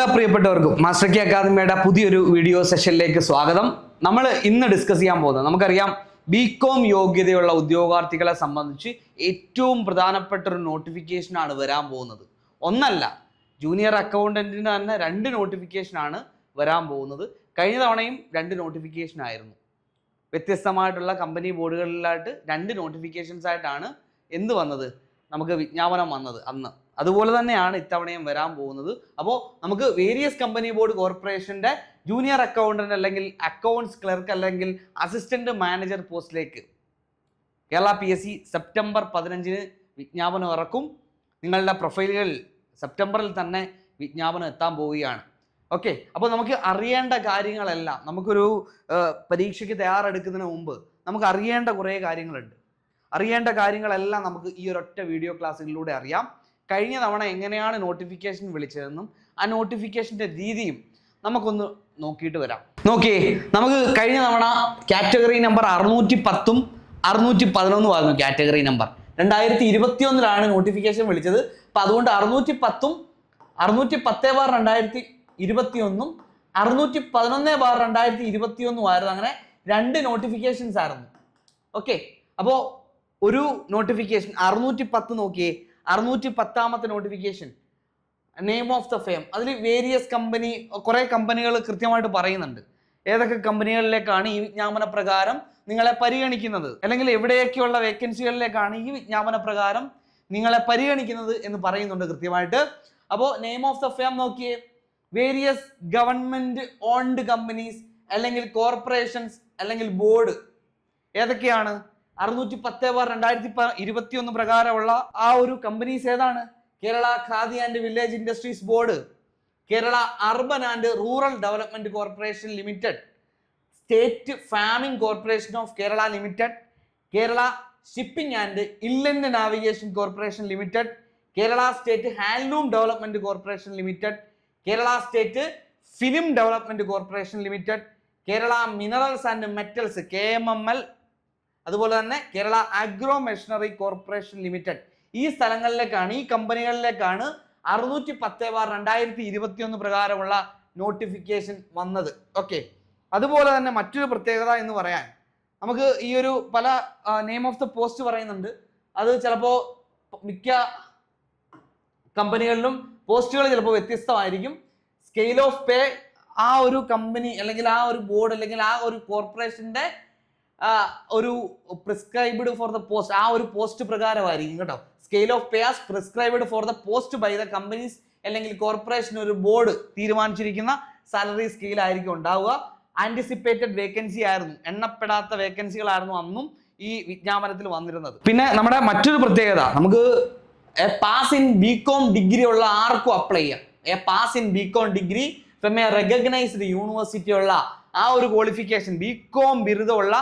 എല്ലാ പ്രിയപ്പെട്ടവർക്കും master K അക്കാദമിയുടെ പുതിയൊരു വീഡിയോ സെഷനിലേക്ക് സ്വാഗതം. നമ്മൾ ഇന്ന് ഡിസ്കസ് ചെയ്യാൻ പോകുന്നത് നമുക്കറിയാം ബികോം യോഗ്യതയുള്ള ഉദ്യോഗാർത്ഥികളെ സംബന്ധിച്ച് ഏറ്റവും പ്രധാനപ്പെട്ട ഒരു നോട്ടിഫിക്കേഷനാണ് വരാൻ പോകുന്നത്. ഒന്നല്ല ജൂനിയർ അക്കൗണ്ടന്റിന് തന്നെ രണ്ട് നോട്ടിഫിക്കേഷനാണ് വരാൻ പോകുന്നത്. കഴിഞ്ഞ തവണയും രണ്ട് നോട്ടിഫിക്കേഷൻ ആയിരുന്നു. വ്യത്യസ്തമായിട്ടുള്ള കമ്പനി ബോർഡുകളിലായിട്ട് രണ്ട് നോട്ടിഫിക്കേഷൻസ് ആയിട്ടാണ് എന്ത് വന്നത്? നമുക്ക് വിജ്ഞാപനം വന്നത് അന്ന്. അതുപോലെ തന്നെയാണ് ഇത്തവണയും വരാൻ പോകുന്നത്. അപ്പോൾ നമുക്ക് വേരിയസ് കമ്പനി ബോർഡ് കോർപ്പറേഷന്റെ ജൂനിയർ അക്കൗണ്ടന്റ് അല്ലെങ്കിൽ അക്കൗണ്ട്സ് ക്ലർക്ക് അല്ലെങ്കിൽ അസിസ്റ്റന്റ് മാനേജർ പോസ്റ്റിലേക്ക് Kerala P S C September പതിനഞ്ചിന് വിജ്ഞാപനം ഇറക്കും. നിങ്ങളുടെ പ്രൊഫൈലുകൾ സെപ്റ്റംബറിൽ തന്നെ വിജ്ഞാപനം എത്താൻ പോവുകയാണ്. ഓക്കെ അപ്പോൾ നമുക്ക് അറിയേണ്ട കാര്യങ്ങളെല്ലാം നമുക്കൊരു പരീക്ഷയ്ക്ക് തയ്യാറെടുക്കുന്നതിന് മുമ്പ് നമുക്ക് അറിയേണ്ട കുറേ കാര്യങ്ങളുണ്ട്. അറിയേണ്ട കാര്യങ്ങളെല്ലാം നമുക്ക് ഈ ഒരൊറ്റ വീഡിയോ ക്ലാസ്സുകളിലൂടെ അറിയാം. കഴിഞ്ഞ തവണ എങ്ങനെയാണ് നോട്ടിഫിക്കേഷൻ വിളിച്ചതെന്നും ആ നോട്ടിഫിക്കേഷന്റെ രീതിയും നമുക്കൊന്ന് നോക്കിയിട്ട് വരാം. നോക്കിയേ നമുക്ക് കഴിഞ്ഞ തവണ കാറ്റഗറി നമ്പർ അറുന്നൂറ്റി പത്തും അറുന്നൂറ്റി പതിനൊന്നും ആയിരുന്നു കാറ്റഗറി നമ്പർ രണ്ടായിരത്തി ഇരുപത്തി ഒന്നിലാണ് നോട്ടിഫിക്കേഷൻ വിളിച്ചത്. അപ്പം അതുകൊണ്ട് അറുന്നൂറ്റി പത്തും അറുന്നൂറ്റി പത്ത് ബാർ രണ്ടായിരത്തി ഇരുപത്തി ഒന്നും അറുന്നൂറ്റി പതിനൊന്ന് ബാർ രണ്ടായിരത്തി ഇരുപത്തി ഒന്നും ആയിരുന്നു. അങ്ങനെ രണ്ട് നോട്ടിഫിക്കേഷൻസ് ആയിരുന്നു. ഓക്കെ അപ്പോൾ ഒരു നോട്ടിഫിക്കേഷൻ അറുന്നൂറ്റി പത്ത് നോക്കിയേ അറുന്നൂറ്റി പത്താമത്തെ notification name of the firm അതിൽ വേരിയസ് കമ്പനി കുറേ കമ്പനികൾ കൃത്യമായിട്ട് പറയുന്നുണ്ട്. ഏതൊക്കെ കമ്പനികളിലേക്കാണ് ഈ വിജ്ഞാപന പ്രകാരം നിങ്ങളെ പരിഗണിക്കുന്നത്? അല്ലെങ്കിൽ എവിടെയൊക്കെയുള്ള വേക്കൻസികളിലേക്കാണ് ഈ വിജ്ഞാപന പ്രകാരം നിങ്ങളെ പരിഗണിക്കുന്നത് എന്ന് പറയുന്നുണ്ട് കൃത്യമായിട്ട്. അപ്പോൾ നെയിം ഓഫ് ദ ഫേം നോക്കിയേ. വേരിയസ് ഗവൺമെന്റ് ഓൺഡ് കമ്പനീസ് അല്ലെങ്കിൽ കോർപ്പറേഷൻസ് അല്ലെങ്കിൽ ബോർഡ് ഏതൊക്കെയാണ്? അറുന്നൂറ്റി പത്ത് ബാർ രണ്ടായിരത്തി ഇരുപത്തി ഒന്ന് പ്രകാരമുള്ള ആ ഒരു കമ്പനീസ് ഏതാണ്? Kerala Khadi and village industries board Kerala urban and rural development corporation limited state farming corporation of Kerala limited Kerala shipping and inland navigation corporation limited Kerala state handloom development corporation limited Kerala state film development corporation limited Kerala minerals and metals K M M L അതുപോലെ തന്നെ Kerala agro machinery corporation limited ഈ സ്ഥലങ്ങളിലേക്കാണ് ഈ കമ്പനികളിലേക്കാണ് അറുന്നൂറ്റി പത്ത് bar രണ്ടായിരത്തി ഇരുപത്തി ഒന്ന് പ്രകാരമുള്ള നോട്ടിഫിക്കേഷൻ വന്നത്. ഓക്കെ അതുപോലെ തന്നെ മറ്റൊരു പ്രത്യേകത എന്ന് പറയാൻ നമുക്ക് ഈ ഒരു പല നെയിം ഓഫ് ദ പോസ്റ്റ് പറയുന്നുണ്ട്. അത് ചിലപ്പോൾ മിക്ക കമ്പനികളിലും പോസ്റ്റുകൾ ചിലപ്പോൾ വ്യത്യസ്തമായിരിക്കും. സ്കെയിൽ ഓഫ് പേ ആ ഒരു കമ്പനി അല്ലെങ്കിൽ ആ ഒരു ബോർഡ് അല്ലെങ്കിൽ ആ ഒരു കോർപ്പറേഷന്റെ ഒരു പ്രിസ്ക്രൈബ്ഡ് ഫോർ ദ പോസ്റ്റ് ആ ഒരു പോസ്റ്റ് പ്രകാരമായിരിക്കും കേട്ടോ. Scale of pay as prescribed for the post by the companies അല്ലെങ്കിൽ കോർപ്പറേഷൻ ഒരു ബോർഡ് തീരുമാനിച്ചിരിക്കുന്ന സാലറി സ്കെയിൽ ആയിരിക്കും ഉണ്ടാവുക. ആന്റിസിപ്പേറ്റഡ് വേക്കൻസി ആയിരുന്നു എണ്ണപ്പെടാത്ത വേക്കൻസികളായിരുന്നു അന്നും ഈ വിജ്ഞാപനത്തിൽ വന്നിരുന്നത്. പിന്നെ നമ്മുടെ മറ്റൊരു പ്രത്യേകത നമുക്ക് a pass in B com degree ഉള്ള ആർക്കും അപ്ലൈ ചെയ്യാം. A pass in B com degree from a recognised university ഉള്ള ആ ഒരു ക്വാളിഫിക്കേഷൻ ബി കോം ബിരുദമുള്ള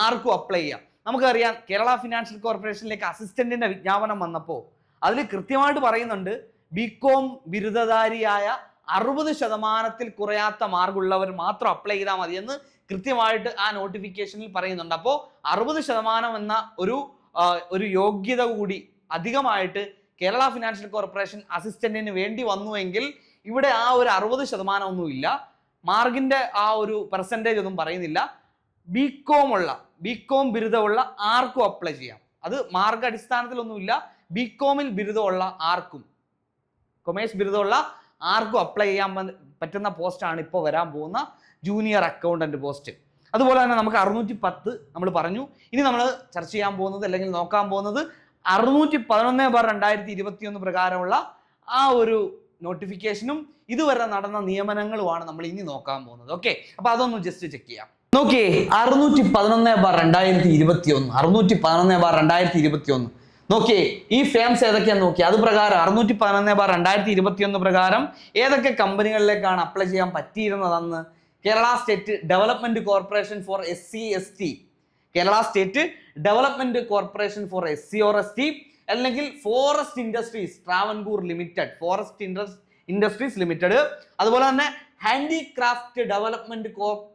ആർക്കും അപ്ലൈ ചെയ്യാം. നമുക്കറിയാം കേരള ഫിനാൻഷ്യൽ കോർപ്പറേഷനിലേക്ക് അസിസ്റ്റന്റിന്റെ വിജ്ഞാപനം വന്നപ്പോൾ അതിൽ കൃത്യമായിട്ട് പറയുന്നുണ്ട് ബികോം ബിരുദധാരിയായ അറുപത് ശതമാനത്തിൽ കുറയാത്ത മാർക്കുള്ളവർ മാത്രം അപ്ലൈ ചെയ്താൽ മതി എന്ന് കൃത്യമായിട്ട് ആ നോട്ടിഫിക്കേഷനിൽ പറയുന്നുണ്ട്. അപ്പോൾ അറുപത് ശതമാനം എന്ന ഒരു ഒരു യോഗ്യത കൂടി അധികമായിട്ട് കേരള ഫിനാൻഷ്യൽ കോർപ്പറേഷൻ അസിസ്റ്റന്റിന് വേണ്ടി വന്നുവെങ്കിൽ ഇവിടെ ആ ഒരു അറുപത് ശതമാനം ഒന്നുമില്ല മാർക്കിന്റെ ആ ഒരു പെർസെന്റേജ് ഒന്നും പറയുന്നില്ല. ബി കോം ഉള്ള ബി കോം ബിരുദമുള്ള ആർക്കും അപ്ലൈ ചെയ്യാം. അത് മാർഗ അടിസ്ഥാനത്തിലൊന്നുമില്ല ബി കോമിൽ ബിരുദമുള്ള ആർക്കും. കൊമേഴ്സ് ബിരുദമുള്ള ആർക്കും അപ്ലൈ ചെയ്യാൻ പറ്റുന്ന പോസ്റ്റാണ് ഇപ്പോൾ വരാൻ പോകുന്ന ജൂനിയർ അക്കൗണ്ടന്റ് പോസ്റ്റ് അതുപോലെ തന്നെ നമുക്ക് അറുന്നൂറ്റി പത്ത് നമ്മൾ പറഞ്ഞു. ഇനി നമ്മൾ ചർച്ച ചെയ്യാൻ പോകുന്നത് അല്ലെങ്കിൽ നോക്കാൻ പോകുന്നത് അറുന്നൂറ്റി പതിനൊന്ന് ബാർ രണ്ടായിരത്തി ഇരുപത്തി ഒന്ന് പ്രകാരമുള്ള ആ ഒരു നോട്ടിഫിക്കേഷനും ഇതുവരെ നടന്ന നിയമനങ്ങളുമാണ് നമ്മൾ ഇനി നോക്കാൻ പോകുന്നത്. ഓക്കെ അപ്പോൾ അതൊന്ന് ജസ്റ്റ് ചെക്ക് ചെയ്യാം. നോക്കിയേ അറുന്നൂറ്റി പതിനൊന്ന് ബാർ രണ്ടായിരത്തി ഇരുപത്തി ഒന്ന് അറുന്നൂറ്റി പതിനൊന്ന് ബാർ രണ്ടായിരത്തി ഇരുപത്തി ഒന്ന് നോക്കിയേ ഈ ഫേംസ് ഏതൊക്കെയാന്ന് നോക്കി അത് പ്രകാരം അറുന്നൂറ്റി പതിനൊന്ന് ബാർ രണ്ടായിരത്തി ഇരുപത്തി ഒന്ന് പ്രകാരം ഏതൊക്കെ കമ്പനികളിലേക്കാണ് അപ്ലൈ ചെയ്യാൻ പറ്റിയിരുന്നതെന്ന് Kerala state development corporation for S C S T. Kerala state development corporation for S C or S T അല്ലെങ്കിൽ forest industries Travancore limited forest industries limited. അതുപോലെ തന്നെ handicraft development corporation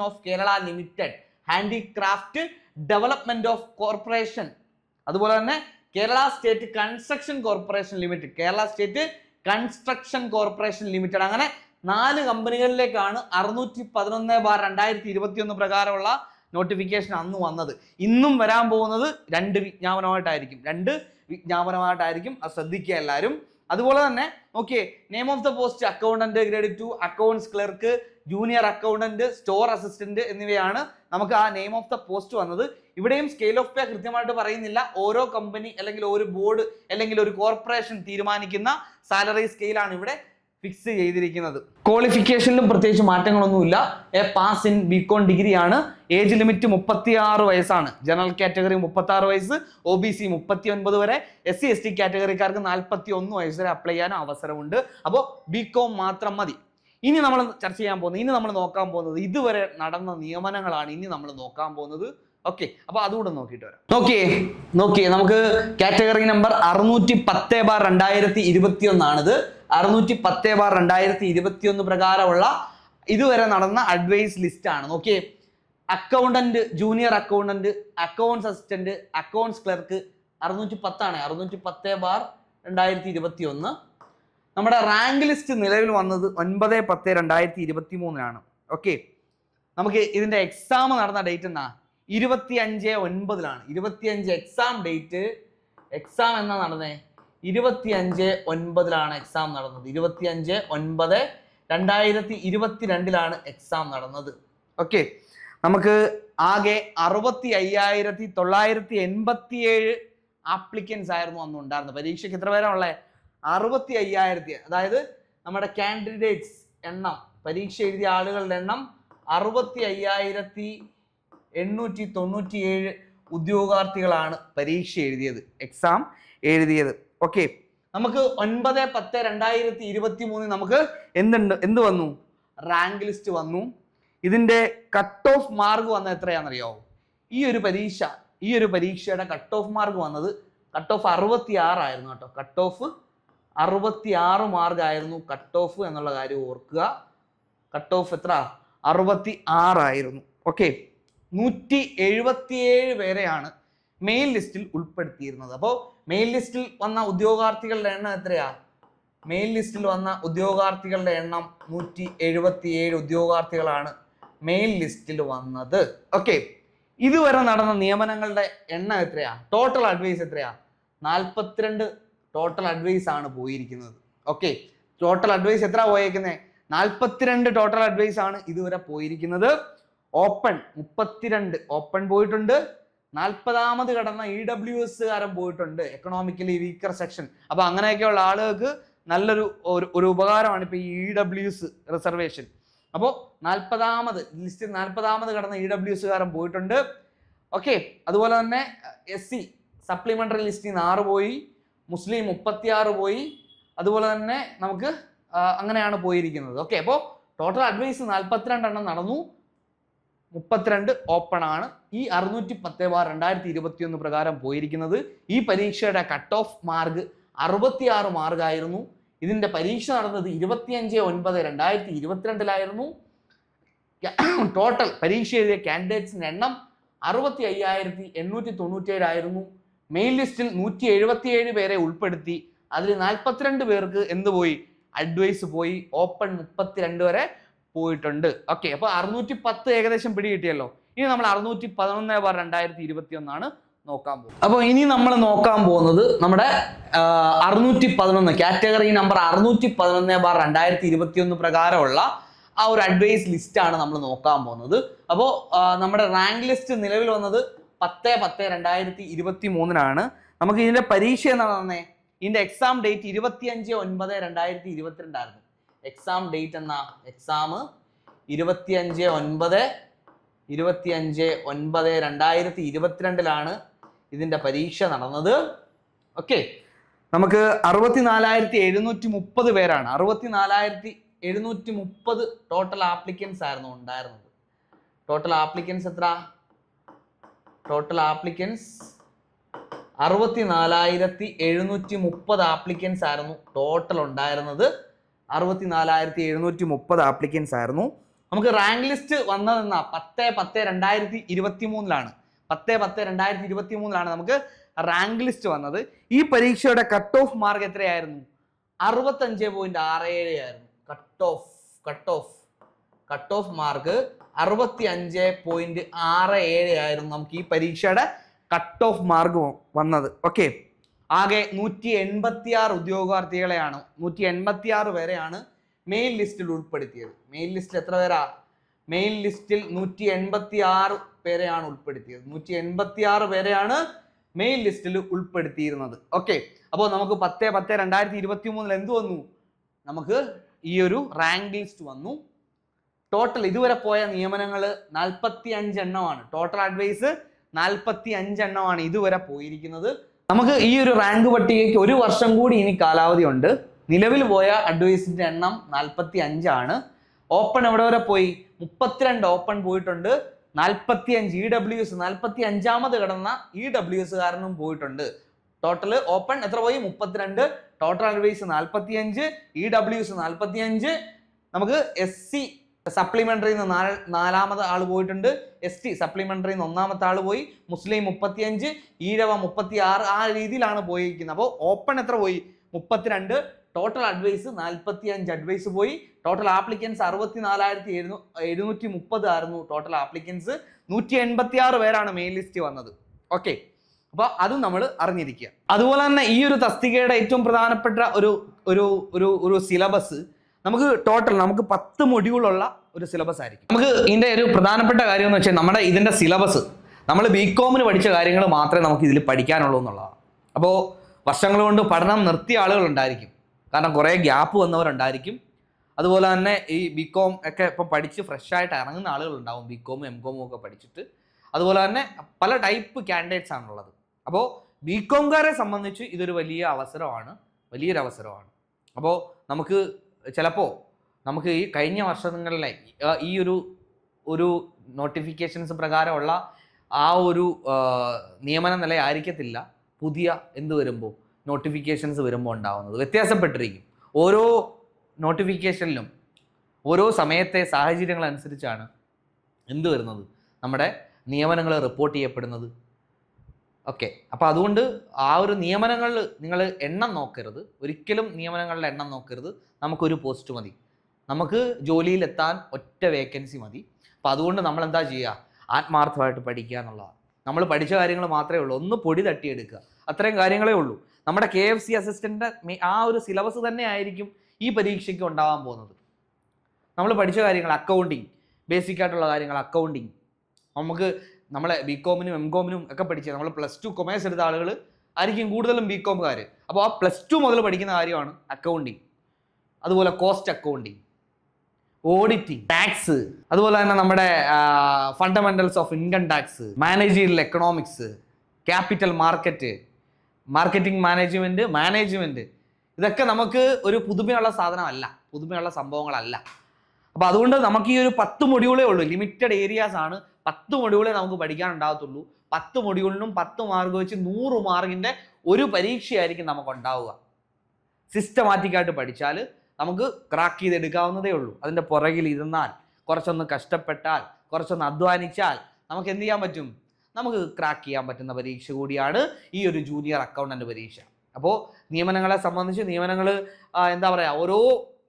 of Kerala limited handicraft development of corporation അതുപോലെ തന്നെ Kerala state construction corporation limited Kerala state construction corporation limited അങ്ങനെ നാല് കമ്പനികളിലേക്കാണ് അറുന്നൂറ്റി പതിനൊന്ന് bar രണ്ടായിരത്തി ഇരുപത്തി ഒന്ന് പ്രകാരമുള്ള നോട്ടിഫിക്കേഷൻ അന്ന് വന്നത്. ഇന്നും വരാൻ പോകുന്നത് രണ്ട് വിജ്ഞാപനമായിട്ടായിരിക്കും. രണ്ട് വിജ്ഞാപനമായിട്ടായിരിക്കും. അത് ശ്രദ്ധിക്കുക എല്ലാവരും. അതുപോലെ തന്നെ okay name of the post accountant grade two accounts clerk junior accountant store assistant എന്നിവയാണ് നമുക്ക് ആ നെയിം ഓഫ് ദ പോസ്റ്റ് വന്നത്. ഇവിടെയും സ്കെയിൽ ഓഫ് പേ കൃത്യമായിട്ട് പറയുന്നില്ല. ഓരോ കമ്പനി അല്ലെങ്കിൽ ഒരു ബോർഡ് അല്ലെങ്കിൽ ഒരു കോർപ്പറേഷൻ തീരുമാനിക്കുന്ന സാലറി സ്കെയിലാണ് ഇവിടെ ഫിക്സ് ചെയ്തിരിക്കുന്നത്. ക്വാളിഫിക്കേഷനിലും പ്രത്യേകിച്ച് മാറ്റങ്ങളൊന്നുമില്ല. എ പാസ് ഇൻ ബികോൺ ഡിഗ്രിയാണ് ഏജ് ലിമിറ്റ് മുപ്പത്തി ആറ് വയസ്സാണ്. ജനറൽ കാറ്റഗറി മുപ്പത്തി ആറ് വയസ്സ്. ഒ ബി സി മുപ്പത്തി ഒൻപത് വരെ. എസ് സി എസ് ടി കാറ്റഗറിക്കാർക്ക് നാൽപ്പത്തി ഒന്ന് വയസ്സ് വരെ അപ്ലൈ ചെയ്യാനും അവസരമുണ്ട്. അപ്പോൾ ബികോം മാത്രം മതി. ഇനി നമ്മൾ ചർച്ച ചെയ്യാൻ പോകുന്നത് ഇനി നമ്മൾ നോക്കാൻ പോകുന്നത് ഇതുവരെ നടന്ന നിയമനങ്ങളാണ് ഇനി നമ്മൾ നോക്കാൻ പോകുന്നത്. ഓക്കെ അപ്പൊ അതുകൂടെ നോക്കിയിട്ട് വരാം. നോക്കിയേ നോക്കിയേ നമുക്ക് കാറ്റഗറി നമ്പർ അറുന്നൂറ്റി പത്ത് ബാർ രണ്ടായിരത്തി ഇരുപത്തി ഒന്നാണിത് അറുന്നൂറ്റി പത്ത് ബാർ രണ്ടായിരത്തി ഇരുപത്തി ഒന്ന് പ്രകാരമുള്ള ഇതുവരെ നടന്ന അഡ്വൈസ് ലിസ്റ്റ് ആണ്. നോക്കിയേ accountant junior accountant accounts assistant accounts clerk അറുന്നൂറ്റി പത്താണ് അറുന്നൂറ്റി പത്ത് ബാർ രണ്ടായിരത്തി ഇരുപത്തി ഒന്ന് നമ്മുടെ റാങ്ക് ലിസ്റ്റ് നിലവിൽ വന്നത് ഒൻപത് പത്ത് രണ്ടായിരത്തി ഇരുപത്തി മൂന്നിനാണ് ഓക്കെ നമുക്ക് ഇതിന്റെ എക്സാം നടന്ന ഡേറ്റ് എന്നാ? ഇരുപത്തി അഞ്ച് ഒൻപതിലാണ്. ഇരുപത്തി അഞ്ച് എക്സാം ഡേറ്റ് എക്സാം എന്നാ നടന്നേ? ഇരുപത്തി അഞ്ച് ഒൻപതിലാണ് എക്സാം നടന്നത്. ഇരുപത്തി അഞ്ച് ഒൻപത് രണ്ടായിരത്തി ഇരുപത്തി രണ്ടിലാണ് എക്സാം നടന്നത്. ഓക്കെ നമുക്ക് ആകെ അറുപത്തി അയ്യായിരത്തി തൊള്ളായിരത്തി എൺപത്തി ഏഴ് ആപ്ലിക്കൻസ് ആയിരുന്നു അന്ന് ഉണ്ടായിരുന്നത്. പരീക്ഷയ്ക്ക് എത്ര പേരാണ് ഉള്ളത് അറുപത്തി അയ്യായിരത്തി അതായത് നമ്മുടെ കാൻഡിഡേറ്റ്സ് എണ്ണം പരീക്ഷ എഴുതിയ ആളുകളുടെ എണ്ണം അറുപത്തി അയ്യായിരത്തി എണ്ണൂറ്റി തൊണ്ണൂറ്റി ഏഴ് ഉദ്യോഗാർത്ഥികളാണ് പരീക്ഷ എഴുതിയത് എക്സാം എഴുതിയത്. ഓക്കെ നമുക്ക് ഒൻപത് പത്ത് രണ്ടായിരത്തി ഇരുപത്തി മൂന്നിൽ നമുക്ക് എന്തുണ്ട് എന്ത് വന്നു? റാങ്ക് ലിസ്റ്റ് വന്നു. ഇതിന്റെ കട്ട് ഓഫ് മാർക്ക് വന്നത് എത്രയാണെന്നറിയോ? ഈ ഒരു പരീക്ഷ ഈ ഒരു പരീക്ഷയുടെ കട്ട് ഓഫ് മാർക്ക് വന്നത് കട്ട് ഓഫ് അറുപത്തി ആറായിരുന്നു കേട്ടോ. കട്ട് ഓഫ് അറുപത്തി ആറ് ആയിരുന്നു കട്ട് ഓഫ് എന്നുള്ള കാര്യം ഓർക്കുക. കട്ട് ഓഫ് എത്ര? അറുപത്തി ആറായിരുന്നു ഓക്കെ നൂറ്റി എഴുപത്തിയേഴ് പേരെയാണ് മെയിൻ ലിസ്റ്റിൽ ഉൾപ്പെടുത്തിയിരുന്നത്. അപ്പോൾ മെയിൻ ലിസ്റ്റിൽ വന്ന ഉദ്യോഗാർത്ഥികളുടെ എണ്ണം എത്രയാ? മെയിൻ ലിസ്റ്റിൽ വന്ന ഉദ്യോഗാർത്ഥികളുടെ എണ്ണം നൂറ്റി എഴുപത്തിയേഴ് ഉദ്യോഗാർത്ഥികളാണ് മെയിൻ ലിസ്റ്റിൽ വന്നത്. ഓക്കെ ഇതുവരെ നടന്ന നിയമനങ്ങളുടെ എണ്ണം എത്രയാ? ടോട്ടൽ അഡ്വൈസ് എത്രയാ? നാൽപ്പത്തിരണ്ട് ടോട്ടൽ അഡ്വൈസ് ആണ് പോയിരിക്കുന്നത്. ഓക്കെ ടോട്ടൽ അഡ്വൈസ് എത്ര പോയേക്കുന്നത് നാൽപ്പത്തിരണ്ട് ടോട്ടൽ അഡ്വൈസ് ആണ് ഇതുവരെ പോയിരിക്കുന്നത്. ഓപ്പൺ മുപ്പത്തിരണ്ട്. ഓപ്പൺ പോയിട്ടുണ്ട്. നാൽപ്പതാമത് കടന്ന ഇ ഡബ്ല്യു എസ് കാരൻ പോയിട്ടുണ്ട്. എക്കണോമിക്കലി വീക്കർ സെക്ഷൻ അപ്പൊ അങ്ങനെയൊക്കെയുള്ള ആളുകൾക്ക് നല്ലൊരു ഒരു ഉപകാരമാണ് ഇപ്പൊ ഈ ഇ ഡബ്ല്യു എസ് റിസർവേഷൻ അപ്പോൾ നാൽപ്പതാമത് ലിസ്റ്റിൽ നാൽപ്പതാമത് കടന്ന ഇ ഡബ്ല്യു എസ് കാരൻ പോയിട്ടുണ്ട്. ഓക്കെ അതുപോലെ തന്നെ എസ് സി സപ്ലിമെന്ററി ലിസ്റ്റിൽ നിന്ന് ആറ് പോയി. മുസ്ലിം മുപ്പത്തിയാറ് പോയി. അതുപോലെ തന്നെ നമുക്ക് അങ്ങനെയാണ് പോയിരിക്കുന്നത്. ഓക്കെ അപ്പോൾ ടോട്ടൽ അഡ്വൈസ് നാൽപ്പത്തിരണ്ടെണ്ണം നടന്നു. മുപ്പത്തിരണ്ട് ഓപ്പൺ ആണ്. ഈ അറുന്നൂറ്റി പത്ത് ബാർ രണ്ടായിരത്തി ഇരുപത്തി ഒന്ന് പ്രകാരം പോയിരിക്കുന്നത്. ഈ പരീക്ഷയുടെ കട്ട് ഓഫ് മാർക്ക് അറുപത്തിയാറ് മാർക്കായിരുന്നു ഇതിന്റെ പരീക്ഷ നടന്നത് ഇരുപത്തിയഞ്ച് ഒൻപത് രണ്ടായിരത്തി ഇരുപത്തിരണ്ടിലായിരുന്നു ടോട്ടൽ പരീക്ഷ എഴുതിയ കാൻഡിഡേറ്റ്സിന്റെ എണ്ണം അറുപത്തി അയ്യായിരത്തി എണ്ണൂറ്റി തൊണ്ണൂറ്റേഴായിരുന്നു മെയിൻ ലിസ്റ്റിൽ നൂറ്റി എഴുപത്തിയേഴ് പേരെ ഉൾപ്പെടുത്തി. അതിൽ നാൽപ്പത്തിരണ്ട് പേർക്ക് എന്ത് പോയി അഡ്വൈസ് പോയി. ഓപ്പൺ മുപ്പത്തിരണ്ട് വരെ പോയിട്ടുണ്ട്. ഓക്കെ അപ്പൊ അറുന്നൂറ്റി പത്ത് ഏകദേശം പിടികിട്ടിയല്ലോ. ഇനി നമ്മൾ അറുന്നൂറ്റി പതിനൊന്ന് ബാർ രണ്ടായിരത്തി ഇരുപത്തി ഒന്നാണ് നോക്കാൻ പോകുന്നത്. അപ്പോൾ ഇനി നമ്മൾ നോക്കാൻ പോകുന്നത് നമ്മുടെ അറുന്നൂറ്റി പതിനൊന്ന് കാറ്റഗറി നമ്പർ അറുന്നൂറ്റി പതിനൊന്ന് ബാർ രണ്ടായിരത്തി ഇരുപത്തി ഒന്ന് പ്രകാരമുള്ള ആ ഒരു അഡ്വൈസ് ലിസ്റ്റ് ആണ് നമ്മൾ നോക്കാൻ പോകുന്നത്. അപ്പോൾ നമ്മുടെ റാങ്ക് ലിസ്റ്റ് നിലവിൽ വന്നത് പത്ത് പത്ത് രണ്ടായിരത്തി ഇരുപത്തി മൂന്നിനാണ് നമുക്ക് ഇതിന്റെ പരീക്ഷ എന്നാണ് തന്നെ ഇതിന്റെ എക്സാം ഡേറ്റ് ഇരുപത്തിയഞ്ച് ഒൻപത് രണ്ടായിരത്തി ഇരുപത്തിരണ്ടായിരുന്നു എക്സാം ഡേറ്റ് എന്നാ എക്സാം ഇരുപത്തിയഞ്ച് ഒൻപത് ഇരുപത്തിയഞ്ച് ഒൻപത് രണ്ടായിരത്തി ഇരുപത്തിരണ്ടിലാണ് ഇതിന്റെ പരീക്ഷ നടന്നത്. ഓക്കെ നമുക്ക് അറുപത്തിനാലായിരത്തി എഴുന്നൂറ്റി മുപ്പത് പേരാണ്. അറുപത്തിനാലായിരത്തി എഴുന്നൂറ്റി മുപ്പത് ടോട്ടൽ ആപ്ലിക്കൻസ് ആയിരുന്നു ഉണ്ടായിരുന്നത്. ടോട്ടൽ ആപ്ലിക്കൻസ് എത്ര? ടോട്ടൽ ആപ്ലിക്കൻസ് അറുപത്തിനാലായിരത്തി എഴുന്നൂറ്റി മുപ്പത് ആപ്ലിക്കൻസ് ആയിരുന്നു ടോട്ടൽ ഉണ്ടായിരുന്നത്. അറുപത്തിനാലായിരത്തി എഴുന്നൂറ്റി മുപ്പത് ആപ്ലിക്കൻസ് ആയിരുന്നു. നമുക്ക് റാങ്ക് ലിസ്റ്റ് വന്നതെന്ന? പത്ത് പത്ത് രണ്ടായിരത്തി ഇരുപത്തി മൂന്നിലാണ് പത്ത് പത്ത് രണ്ടായിരത്തി ഇരുപത്തി മൂന്നിലാണ് നമുക്ക് റാങ്ക് ലിസ്റ്റ് വന്നത്. ഈ പരീക്ഷയുടെ കട്ട് ഓഫ് മാർക്ക് എത്രയായിരുന്നു? അറുപത്തഞ്ച് പോയിന്റ് ആറ് ഏഴ് ആയിരുന്നു. Cut off cut off cut off mark അറുപത്തി അഞ്ച് പോയിന്റ് ആറ് ഏഴ് ആയിരുന്നു നമുക്ക് ഈ പരീക്ഷയുടെ കട്ട് ഓഫ് മാർക്ക് വന്നത്. ഓക്കെ ആകെ നൂറ്റി എൺപത്തി ആറ് ഉദ്യോഗാർത്ഥികളെയാണ് നൂറ്റി എൺപത്തി ആറ് പേരെയാണ് മെയിൻ ലിസ്റ്റിൽ ഉൾപ്പെടുത്തിയത് മെയിൻ ലിസ്റ്റിൽ എത്ര പേരാ? മെയിൻ ലിസ്റ്റിൽ നൂറ്റി എൺപത്തി ആറ് പേരെയാണ് ഉൾപ്പെടുത്തിയത്. നൂറ്റി എൺപത്തി ആറ് പേരെയാണ് മെയിൻ ലിസ്റ്റിൽ ഉൾപ്പെടുത്തിയിരുന്നത്. ഓക്കെ അപ്പോൾ നമുക്ക് പത്ത് പത്ത് രണ്ടായിരത്തി ഇരുപത്തി മൂന്നിൽ എന്ത് വന്നു? നമുക്ക് ഈ ഒരു റാങ്ക് ലിസ്റ്റ് വന്നു. ടോട്ടൽ ഇതുവരെ പോയ നിയമനങ്ങൾ നാൽപ്പത്തി അഞ്ചെണ്ണമാണ് ടോട്ടൽ അഡ്വൈസ് നാൽപ്പത്തി അഞ്ചെണ്ണമാണ് ഇതുവരെ പോയിരിക്കുന്നത്. നമുക്ക് ഈ ഒരു റാങ്ക് പട്ടികയ്ക്ക് ഒരു വർഷം കൂടി ഇനി കാലാവധിയുണ്ട് നിലവിൽ പോയ അഡ്വൈസിന്റെ എണ്ണം നാൽപ്പത്തി അഞ്ചാണ് ഓപ്പൺ എവിടെ വരെ പോയി? മുപ്പത്തിരണ്ട് ഓപ്പൺ പോയിട്ടുണ്ട്. നാൽപ്പത്തി അഞ്ച് ഇ ഡബ്ല്യു എസ് നാൽപ്പത്തി അഞ്ചാമത് കിടന്ന ഇ ഡബ്ല്യു എസ് കാരനും പോയിട്ടുണ്ട്. ടോട്ടൽ ഓപ്പൺ എത്ര പോയി? മുപ്പത്തിരണ്ട്. ടോട്ടൽ അഡ്വൈസ് നാൽപ്പത്തി അഞ്ച് ഇ ഡബ്ല്യു എസ് നാൽപ്പത്തി അഞ്ച് നമുക്ക് എസ് സി സപ്ലിമെന്ററി നാല് നാലാമത് ആൾ പോയിട്ടുണ്ട്. എസ് ടി സപ്ലിമെന്ററി ഒന്നാമത്തെ ആൾ പോയി. മുസ്ലിം മുപ്പത്തിയഞ്ച് ഈഴവ മുപ്പത്തി ആറ് ആ രീതിയിലാണ് പോയിരിക്കുന്നത്. അപ്പോൾ ഓപ്പൺ എത്ര പോയി? മുപ്പത്തിരണ്ട്. ടോട്ടൽ അഡ്വൈസ് നാൽപ്പത്തി അഞ്ച് അഡ്വൈസ് പോയി. ടോട്ടൽ ആപ്ലിക്കൻസ് അറുപത്തി നാലായിരത്തി എഴുന്നൂ എഴുന്നൂറ്റി മുപ്പത് ആയിരുന്നു ടോട്ടൽ ആപ്ലിക്കൻസ് നൂറ്റി എൺപത്തി ആറ് പേരാണ് മെയിൻ ലിസ്റ്റ് വന്നത്. ഓക്കെ അപ്പോൾ അതും നമ്മൾ അറിഞ്ഞിരിക്കുക. അതുപോലെ തന്നെ ഈ ഒരു തസ്തികയുടെ ഏറ്റവും പ്രധാനപ്പെട്ട ഒരു ഒരു ഒരു സിലബസ് നമുക്ക് ടോട്ടൽ നമുക്ക് പത്ത് മൊഡ്യൂളുള്ള ഒരു സിലബസ് ആയിരിക്കും. നമുക്ക് ഇതിന്റെ ഒരു പ്രധാനപ്പെട്ട കാര്യം എന്ന് വെച്ചാൽ നമ്മുടെ ഇതിന്റെ സിലബസ് നമ്മൾ ബി കോമിന് പഠിച്ച കാര്യങ്ങൾ മാത്രമേ നമുക്ക് ഇതിൽ പഠിക്കാനുള്ളൂ എന്നുള്ളതാണ്. അപ്പോൾ വർഷങ്ങൾ കൊണ്ട് പഠനം നിർത്തിയ ആളുകൾ ഉണ്ടായിരിക്കും. കാരണം കുറേ ഗ്യാപ്പ് വന്നവരുണ്ടായിരിക്കും. അതുപോലെ തന്നെ ഈ ബി കോം ഒക്കെ ഇപ്പം പഠിച്ച് ഫ്രഷായിട്ട് ഇറങ്ങുന്ന ആളുകളുണ്ടാവും ബി കോമും എം കോമും ഒക്കെ പഠിച്ചിട്ട്. അതുപോലെ തന്നെ പല ടൈപ്പ് ക്യാൻഡിഡേറ്റ്സ് ആണുള്ളത്. അപ്പോൾ ബി കോംകാരെ സംബന്ധിച്ച് ഇതൊരു വലിയ അവസരമാണ്. വലിയൊരു അവസരമാണ്. അപ്പോൾ നമുക്ക് ചിലപ്പോൾ നമുക്ക് ഈ കഴിഞ്ഞ വർഷങ്ങളിലെ ഈ ഒരു ഒരു നോട്ടിഫിക്കേഷൻസ് പ്രകാരമുള്ള ആ ഒരു നിയമന നില ആയിരിക്കത്തില്ല പുതിയ എന്ത് വരുമ്പോൾ നോട്ടിഫിക്കേഷൻസ് വരുമ്പോൾ ഉണ്ടാവുന്നത്. വ്യത്യാസപ്പെട്ടിരിക്കും. ഓരോ നോട്ടിഫിക്കേഷനിലും ഓരോ സമയത്തെ സാഹചര്യങ്ങൾ അനുസരിച്ചാണ് എന്ത് വരുന്നത്? നമ്മുടെ നിയമനങ്ങൾ റിപ്പോർട്ട് ചെയ്യപ്പെടുന്നത്. ഓക്കെ. അപ്പോൾ അതുകൊണ്ട് ആ ഒരു നിയമനങ്ങളിൽ നിങ്ങൾ എണ്ണം നോക്കരുത്. ഒരിക്കലും നിയമനങ്ങളുടെ എണ്ണം നോക്കരുത്. നമുക്കൊരു പോസ്റ്റ് മതി. നമുക്ക് ജോലിയിലെത്താൻ ഒറ്റ വേക്കൻസി മതി. അപ്പോൾ അതുകൊണ്ട് നമ്മൾ എന്താ ചെയ്യുക? ആത്മാർത്ഥമായിട്ട് പഠിക്കുക എന്നുള്ളതാണ്. നമ്മൾ പഠിച്ച കാര്യങ്ങൾ മാത്രമേ ഉള്ളൂ. ഒന്ന് പൊടി തട്ടിയെടുക്കുക. അത്രയും കാര്യങ്ങളേ ഉള്ളൂ. നമ്മുടെ കെ എഫ് സി അസിസ്റ്റന്റ് ആ ഒരു സിലബസ് തന്നെ ആയിരിക്കും ഈ പരീക്ഷയ്ക്ക് ഉണ്ടാവാൻ പോകുന്നത്. നമ്മൾ പഠിച്ച കാര്യങ്ങൾ അക്കൗണ്ടിങ് ബേസിക് ആയിട്ടുള്ള കാര്യങ്ങൾ അക്കൗണ്ടിങ് നമുക്ക് നമ്മളെ ബി കോമിനും എം കോമിനും ഒക്കെ പഠിച്ച നമ്മൾ പ്ലസ് ടു കൊമേഴ്സ് എടുത്ത ആളുകൾ ആയിരിക്കും കൂടുതലും ബി കോംകാർ അപ്പോൾ ആ പ്ലസ് ടു മുതൽ പഠിക്കുന്ന കാര്യമാണ് അക്കൗണ്ടിങ് അതുപോലെ കോസ്റ്റ് അക്കൗണ്ടിങ് ഓഡിറ്റിംഗ് ടാക്സ് അതുപോലെ തന്നെ നമ്മുടെ fundamentals of income tax managerial economics capital market marketing management management ഇതൊക്കെ നമുക്ക് ഒരു പുതുമയുള്ള സാധനമല്ല. പുതുമയുള്ള സംഭവങ്ങളല്ല. അപ്പോൾ അതുകൊണ്ട് നമുക്ക് ഈ ഒരു പത്ത് മൊഡ്യൂളേ ഉള്ളൂ. ലിമിറ്റഡ് ഏരിയാസ് ആണ് പത്ത് മൊഡ്യൂളേ നമുക്ക് പഠിക്കാൻ ഉണ്ടാകത്തുള്ളൂ പത്ത് മൊഡ്യൂളിനും പത്ത് മാർക്ക് വെച്ച് നൂറ് മാർക്കിന്റെ ഒരു പരീക്ഷയായിരിക്കും നമുക്ക് ഉണ്ടാവുക സിസ്റ്റമാറ്റിക്കായിട്ട് പഠിച്ചാൽ നമുക്ക് ക്രാക്ക് ചെയ്തെടുക്കാവുന്നതേ ഉള്ളൂ. അതിന്റെ പുറകിൽ ഇരുന്നാൽ കുറച്ചൊന്ന് കഷ്ടപ്പെട്ടാൽ കുറച്ചൊന്ന് അധ്വാനിച്ചാൽ നമുക്ക് എന്ത് ചെയ്യാൻ പറ്റും? നമുക്ക് ക്രാക്ക് ചെയ്യാൻ പറ്റുന്ന പരീക്ഷ കൂടിയാണ് ഈ ഒരു ജൂനിയർ അക്കൗണ്ടന്റ് പരീക്ഷ. അപ്പോൾ നിയമനങ്ങളെ സംബന്ധിച്ച് നിയമനങ്ങൾ എന്താ പറയുക ഓരോ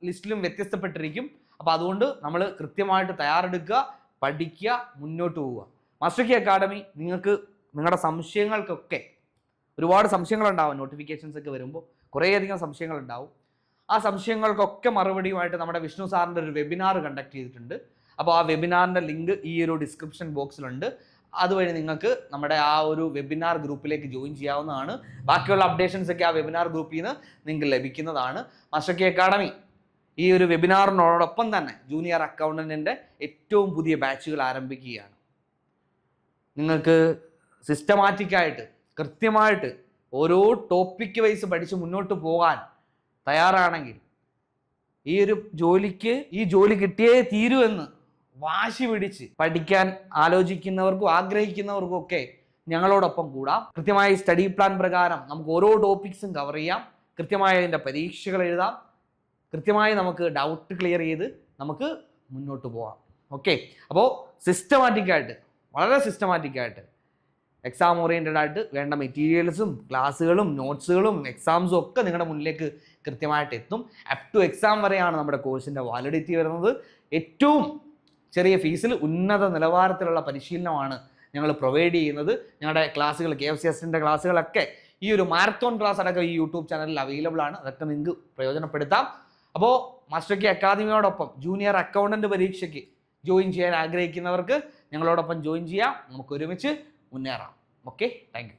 ലിസ്റ്റിലും വ്യത്യസ്തപ്പെട്ടിരിക്കും. അപ്പോൾ അതുകൊണ്ട് നമ്മൾ കൃത്യമായിട്ട് തയ്യാറെടുക്കുക. പഠിക്കുക മുന്നോട്ട് പോവുക. മാസ്റ്റർ കി അക്കാഡമി നിങ്ങൾക്ക് നിങ്ങളുടെ സംശയങ്ങൾക്കൊക്കെ ഒരുപാട് സംശയങ്ങളുണ്ടാവും. നോട്ടിഫിക്കേഷൻസ് ഒക്കെ വരുമ്പോൾ കുറേയധികം സംശയങ്ങളുണ്ടാവും. ആ സംശയങ്ങൾക്കൊക്കെ മറുപടിയുമായിട്ട് നമ്മുടെ വിഷ്ണു സാറിന്റെ ഒരു വെബിനാർ കണ്ടക്ട് ചെയ്തിട്ടുണ്ട്. അപ്പോൾ ആ വെബിനാറിന്റെ ലിങ്ക് ഈ ഒരു ഡിസ്ക്രിപ്ഷൻ ബോക്സിലുണ്ട് അതുവഴി നിങ്ങൾക്ക് നമ്മുടെ ആ ഒരു വെബിനാർ ഗ്രൂപ്പിലേക്ക് ജോയിൻ ചെയ്യാവുന്നതാണ്. ബാക്കിയുള്ള അപ്ഡേഷൻസ് ഒക്കെ ആ വെബിനാർ ഗ്രൂപ്പിൽ നിന്ന് നിങ്ങൾക്ക് ലഭിക്കുന്നതാണ്. മാസ്റ്റർ കെ അക്കാഡമി ഈ ഒരു വെബിനാറിനോടൊപ്പം തന്നെ ജൂനിയർ അക്കൗണ്ടന്റിന്റെ ഏറ്റവും പുതിയ ബാച്ചുകൾ ആരംഭിക്കുകയാണ്. നിങ്ങൾക്ക് സിസ്റ്റമാറ്റിക്കായിട്ട് കൃത്യമായിട്ട് ഓരോ ടോപ്പിക്ക് വൈസ് പഠിച്ച് മുന്നോട്ട് പോകാൻ തയ്യാറാണെങ്കിൽ ഈ ഒരു ജോലിക്ക് ഈ ജോലി കിട്ടിയേ തീരൂ എന്ന് വാശി പിടിച്ച് പഠിക്കാൻ ആലോചിക്കുന്നവർക്കും ആഗ്രഹിക്കുന്നവർക്കും ഒക്കെ ഞങ്ങളോടൊപ്പം കൂടാം. കൃത്യമായി സ്റ്റഡി പ്ലാൻ പ്രകാരം നമുക്ക് ഓരോ ടോപ്പിക്സും കവർ ചെയ്യാം. കൃത്യമായി അതിന്റെ പരീക്ഷകൾ എഴുതാം. കൃത്യമായി നമുക്ക് ഡൗട്ട് ക്ലിയർ ചെയ്ത് നമുക്ക് മുന്നോട്ട് പോകാം ഓക്കെ അപ്പോൾ സിസ്റ്റമാറ്റിക്കായിട്ട് വളരെ സിസ്റ്റമാറ്റിക്കായിട്ട് എക്സാം ഓറിയന്റഡ് ആയിട്ട് വേണ്ട മെറ്റീരിയൽസും ക്ലാസ്സുകളും നോട്ട്സുകളും എക്സാംസും ഒക്കെ നിങ്ങളുടെ മുന്നിലേക്ക് കൃത്യമായിട്ട് എത്തും. അപ് ടു എക്സാം വരെയാണ് നമ്മുടെ കോഴ്സിന്റെ വാലിഡിറ്റി വരുന്നത്. ഏറ്റവും ചെറിയ ഫീസിൽ ഉന്നത നിലവാരത്തിലുള്ള പരിശീലനമാണ് ഞങ്ങൾ പ്രൊവൈഡ് ചെയ്യുന്നത്. ഞങ്ങളുടെ ക്ലാസ്സുകൾ കെ എഫ് സി എസിന്റെ ക്ലാസ്സുകളൊക്കെ ഈ ഒരു മാരത്തോൺ ക്ലാസ് അടക്കം ഈ യൂട്യൂബ് ചാനലിൽ അവൈലബിൾ ആണ്. അതൊക്കെ നിങ്ങൾക്ക് പ്രയോജനപ്പെടുത്താം. അപ്പോൾ മാസ്റ്റർ കെ അക്കാദമിയോടൊപ്പം ജൂനിയർ അക്കൗണ്ടന്റ് പരീക്ഷയ്ക്ക് ജോയിൻ ചെയ്യാൻ ആഗ്രഹിക്കുന്നവർക്ക് ഞങ്ങളോടൊപ്പം ജോയിൻ ചെയ്യാം. നമുക്ക് ഒരുമിച്ച് മുന്നേറാം. Okay thank